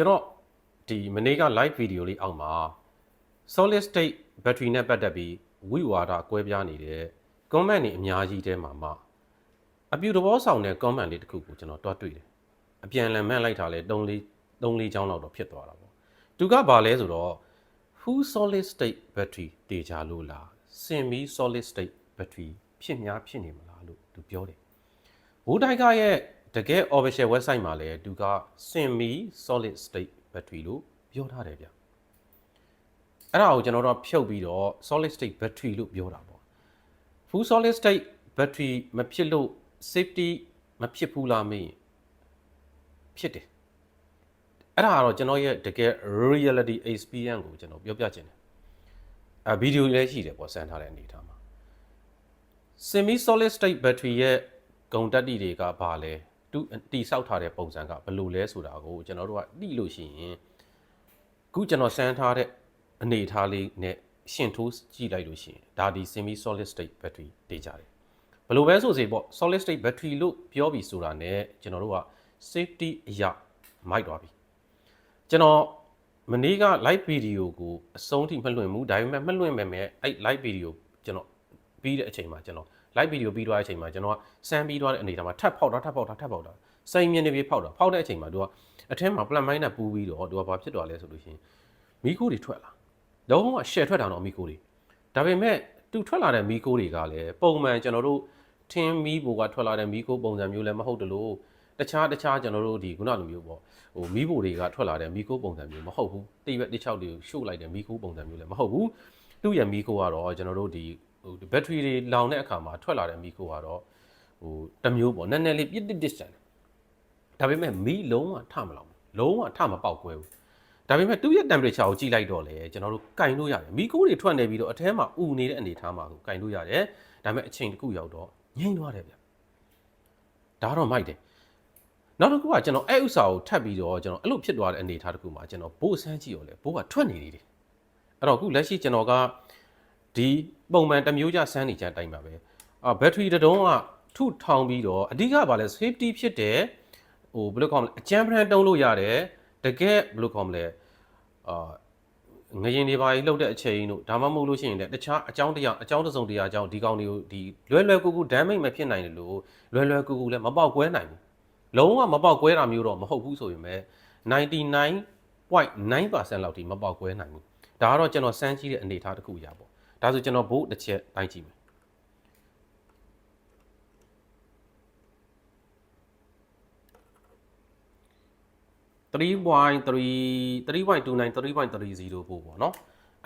ကျွန်တော်ဒီမနေ့က live video လေးအောက်မှာ solid state battery နဲ့ပတ်သက်ပြီးဝိဝါဒကွဲပြားနေတဲ့ comment တွေအများကြီးတဲမှာမှအပြူတဘောဆောင်တဲ့ comment လေးတစ်ခုကိုကျွန်တော်တွားတွေ့တယ်အပြန်အလှန်မှန်းလိုက်တာလဲ3 4 3 4ချောင်းလောက်တော့ဖြစ်သွားတာပေါ့သူကဘာလဲဆိုတော့ full solid state battery တေချာလို့လားစင်မီ solid state battery ဖြစ်များဖြစ်နေမလားလို့သူပြောတယ်ဘိုးတိုက်ကရဲ့ တကယ် official website မှာလည်းသူကစင်မီ solid state battery လို့ပြောထားတယ်ဗျအဲ့ဒါကိုကျွန်တော်တို့ဖြုတ်ပြီးတော့ solid state battery လို့ပြောတာပေါ့ full solid state battery မဖြစ်လို့ safety မဖြစ်ဘူးလားမေးရင်ဖြစ်တယ်အဲ့ဒါကတော့ကျွန်တော်ရဲ့တကယ် reality experience ကိုကျွန်တော်ပြောပြချင်တယ်အဲဗီဒီယိုလည်းရှိတယ်ပေါ့စမ်းထားတဲ့အနေအထားမှာ semi solid state battery ရဲ့ဂုံတက်တိတွေကဘာလဲသူ တိဆောက်ထားတဲ့ပုံစံကဘယ်လိုလဲဆိုတာကိုကျွန်တော်တို့ကတိလို့ရှိရင်ခုကျွန်တော်စမ်းထားတဲ့အနေအထားလေးနဲ့ရှင်းထိုးကြည့်လိုက်လို့ရှိရင်ဒါဒီ semi solid state battery တေးကြတယ်ဘယ်လိုပဲဆိုစေပေါ့ solid state battery လို့ပြောပြီးဆိုတာ ਨੇ ကျွန်တော်တို့က safety အရာမိုက်သွားပြီကျွန်တော်မနေ့က live video ကိုအဆုံးထိမလွှင့်ဘူးဒါပေမဲ့မလွှင့်မဲ့မဲ့အဲ့ live video ကျွန်တော်ပြီးတဲ့အချိန်မှာကျွန်တော် live video ပြီးသွားတဲ့အချိန်မှာကျွန်တော်ကစမ်းပြီးသွားတဲ့အနေထားမှာထပ်ဖောက်တာထပ်ဖောက်တာထပ်ဖောက်တာစိန်မြင်နေပြီးဖောက်တာဖောက်တဲ့အချိန်မှာသူကအထက်မှာ plant mine နဲ့ပူးပြီးတော့သူကဘာဖြစ်သွားလဲဆိုလို့ရှိရင်မီးခိုးတွေထွက်လာလုံးဝရှယ်ထွက်တာတော့မီးခိုးတွေဒါပေမဲ့သူထွက်လာတဲ့မီးခိုးတွေကလည်းပုံမှန်ကျွန်တော်တို့ထင်းမီးဘူကထွက်လာတဲ့မီးခိုးပုံစံမျိုးလည်းမဟုတ်တလို့တခြားတခြားကျွန်တော်တို့ဒီခုနလိုမျိုးပေါ့ဟိုမီးဘူတွေကထွက်လာတဲ့မီးခိုးပုံစံမျိုးမဟုတ်ဘူးတိရွက်တိချောက်တွေကိုရှို့လိုက်တဲ့မီးခိုးပုံစံမျိုးလည်းမဟုတ်ဘူးသူ့ရဲ့မီးခိုးကတော့ကျွန်တော်တို့ဒီ ဟိုဘက်ထရီတွေလောင်တဲ့အခါမှာထွက်လာတဲ့မီးခိုးကတော့ဟိုတစ်မျိုးပေါ့နည်းနည်းလေးပြစ်တစ်တစ်ဆန်ဒါပေမဲ့မီးလုံးဝထမလောင်ဘူးလုံးဝထမပေါက်ကွဲဘူးဒါပေမဲ့သူ့ရဲ့ temperature ကိုကြည့်လိုက်တော့လေကျွန်တော်တို့ကင်လို့ရတယ်မီးခိုးတွေထွက်နေပြီးတော့အထဲမှာဥနေတဲ့အနေအထားမှာကိုကင်လို့ရတယ်ဒါပေမဲ့အချိန်တစ်ခုရောက်တော့ငြိမ့်သွားတယ်ဗျဒါတော့မိုက်တယ်နောက်တစ်ခုကကျွန်တော်အဲ့ဥစ္စာကိုထပ်ပြီးတော့ကျွန်တော်အဲ့လိုဖြစ်သွားတဲ့အနေအထားတစ်ခုမှာကျွန်တော်ဘိုးဆန်းကြည့်ရောလေဘိုးကထွက်နေနေတယ်အဲ့တော့အခုလက်ရှိကျွန်တော်က ဒီပုံမှန်တစ်မျိုးကြဆန်းနေကြအတိုင်းပါပဲအာဘက်ထရီတစ်တုံးကထုထောင်ပြီးတော့အဓိကဘာလဲ safety ဖြစ်တယ်ဟိုဘယ်လိုခေါ်မလဲအကြမ်းဖန်တုံးလို့ရတယ်တကယ်ဘယ်လိုခေါ်မလဲအာငရင်တွေပါကြီးလှုပ်တဲ့အချိန်တို့ဒါမှမဟုတ်လို့ရှိရင်လည်းတခြားအကြောင်းတရားအကြောင်းတစ်စုံတရားအကြောင်းဒီကောင်တွေကိုဒီလွယ်လွယ်ကူကူ damage မဖြစ်နိုင်တယ်လို့လွယ်လွယ်ကူကူလည်းမပေါက်ကွဲနိုင်ဘူးလုံးဝမပေါက်ကွဲတာမျိုးတော့မဟုတ်ဘူးဆိုရင်ပဲ99.9%လောက်ထိမပေါက်ကွဲနိုင်ဘူးဒါကတော့ကျွန်တော်စမ်းကြည့်တဲ့အနေအထားတစ်ခုအရာပေါ့ ဒါဆိုကျွန်တော်ဘို့တစ်ချက်တိုင်းကြည့်မယ်3.3 3.29 3.30ပို့ပေါ့နော်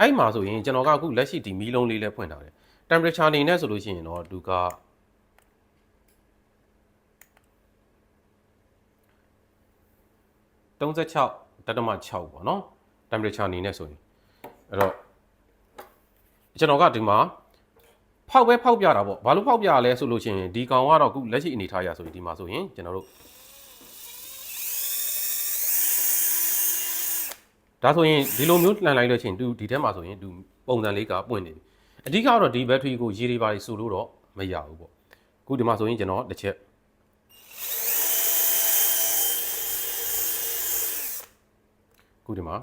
အဲ့မှာဆိုရင်ကျွန်တော်ကအခုလက်ရှိဒီမီးလုံးလေးလဲဖွင့်ထားတယ် temperature အနေနဲ့ဆိုလို့ရှိရင်တော့သူက36တတမ6ပေါ့နော် temperature အနေနဲ့ဆိုရင်အဲ့တော့ ကျွန်တော်ကဒီမှာဖောက်ပဲဖောက်ပြတာပေါ့ဘာလို့ဖောက်ပြရလဲဆိုလို့ရှိရင်ဒီကောင်ကတော့အခုလက်ရှိအနေထားရဆိုရင်ဒီမှာဆိုရင်ကျွန်တော်တို့ဒါဆိုရင်ဒီလိုမျိုးလှန်လိုက်လို့ချင်းသူဒီထဲမှာဆိုရင်သူပုံစံလေးကပွင့်နေပြီအဓိကတော့ဒီဘက်ထရီကိုရေတွေပါတွေဆိုလို့တော့မရဘူးပေါ့အခုဒီမှာဆိုရင်ကျွန်တော်တစ်ချက်အခုဒီမှာ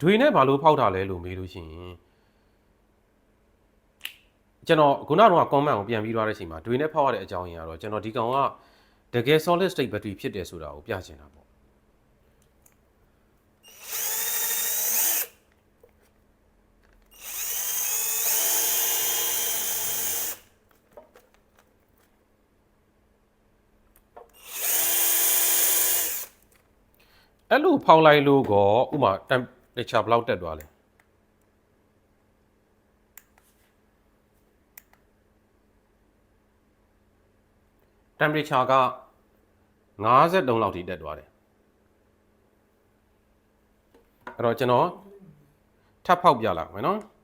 ဒွေနဲ့ဘာလို့ဖောက်တာလဲလို့မေးလို့ရှိရင်ကျွန်တော်ခုနကတော့ comment ကိုပြန်ပြီးသွားတဲ့အချိန်မှာဒွေနဲ့ဖောက်ရတဲ့အကြောင်းရင်းကတော့ကျွန်တော်ဒီကောင်ကတကယ် solid state battery ဖြစ်တယ်ဆိုတာကိုပြချင်တာပေါ့အဲ့လိုဖောက်လိုက်လို့ကောဥမာ temperature ဘယ်လောက်တက်သွားလဲ။ temperature က53လောက်ထိတက်သွားတယ်။အဲ့တော့ကျွန်တော်ထပ်ဖောက်ပြလိုက်မယ်နော်။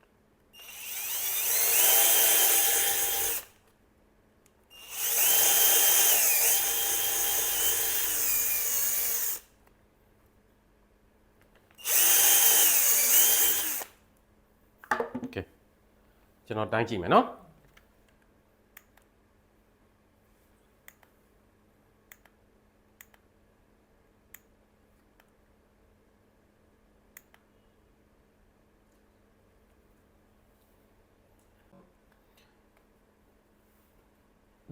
ကျွန်တော်တိုင်းကြည့်မယ်နော်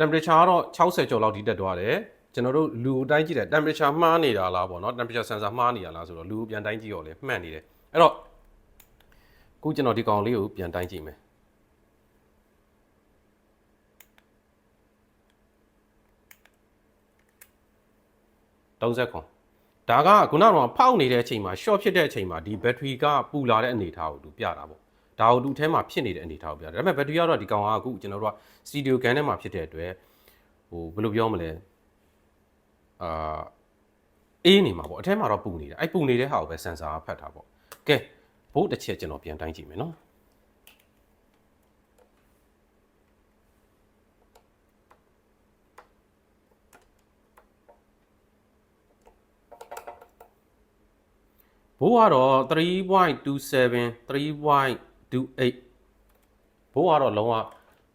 တెంပရေချာကတော့60ကျော်လောက်ဒီတက်သွားတယ်ကျွန်တော်တို့လူအတိုင်းကြည့်တယ် temperature မှားနေတာလားပေါ့နော် temperature sensor မှားနေတာလားဆိုတော့လူကိုပြန်တိုင်းကြည့်ရောလဲမှန်နေတယ်အဲ့တော့ခုကျွန်တော်ဒီကောင်လေးကိုပြန်တိုင်းကြည့်မယ် 30ခွန်ဒါကခုနကတော့ဖောက်နေတဲ့အချိန်မှာ short ဖြစ်တဲ့အချိန်မှာဒီ battery ကပူလာတဲ့အနေအထားကိုသူပြတာပေါ့ဒါကိုသူအထဲမှာဖြစ်နေတဲ့အနေအထားကိုပြတယ်ဒါပေမဲ့ battery ကတော့ဒီကောင်ကအခုကျွန်တော်တို့က studio gun ထဲမှာဖြစ်တဲ့အတွက်ဟိုဘယ်လိုပြောမလဲအာအေးနေမှာပေါ့အထဲမှာတော့ပူနေတာအဲ့ပူနေတဲ့ဟာကိုပဲ sensor ကဖတ်တာပေါ့ကဲဘို့တစ်ချက်ကျွန်တော်ပြန်တိုင်းကြည့်မယ်နော် ဘိုးကတော့3.27 3.28ဘိုးကတော့လုံးဝ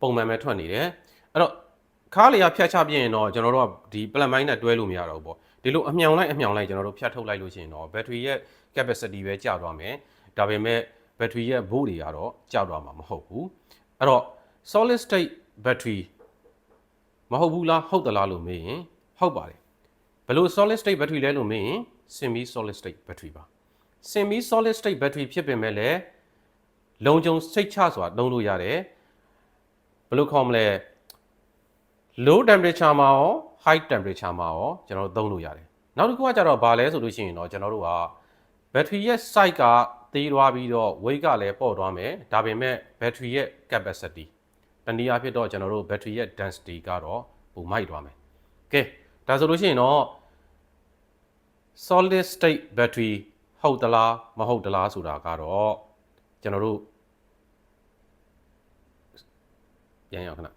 ပုံမှန်ပဲထွက်နေတယ်အဲ့တော့ခါးလေကဖြတ်ချပြရင်တော့ကျွန်တော်တို့ကဒီ plat mine နဲ့တွဲလို့မရတော့ဘူးပေါ့ဒီလိုအမြောင်လိုက်အမြောင်လိုက်ကျွန်တော်တို့ဖြတ်ထုတ်လိုက်လို့ရှိရင်တော့ battery ရဲ့ capacity ပဲကျသွားမယ်ဒါပေမဲ့ battery ရဲ့ volt တွေကတော့ကျသွားမှာမဟုတ်ဘူးအဲ့တော့ solid state battery မဟုတ်ဘူးလားဟုတ်သလားလို့မေးရင်ဟုတ်ပါတယ်ဘယ်လို solid state battery လဲလို့မေးရင် semi solid state battery ပါ semi solid state battery ဖြစ်ပေမဲ့လည်းလုံခြုံစိတ်ချစွာသုံးလို့ရတယ်ဘယ်လိုခေါ်မလဲ low temperature မှာရော high temperature မှာရောကျွန်တော်တို့သုံးလို့ရတယ်နောက်တစ်ခုကကြတော့ဘာလဲဆိုလို့ရှိရင်တော့ကျွန်တော်တို့က battery ရဲ့ size ကသေးသွားပြီးတော့ weight ကလည်းပေါ့သွားမယ်ဒါပေမဲ့ battery ရဲ့ capacity တနည်းအားဖြင့်တော့ကျွန်တော်တို့ battery ရဲ့ density ကတော့ပုံမိုက်သွားမယ်ကဲဒါဆိုလို့ရှိရင်တော့ solid state battery ဟုတ်သလားမဟုတ်သလားဆိုတာကတော့ကျွန်တော်တို့ပြန်ရအောင်ခဏ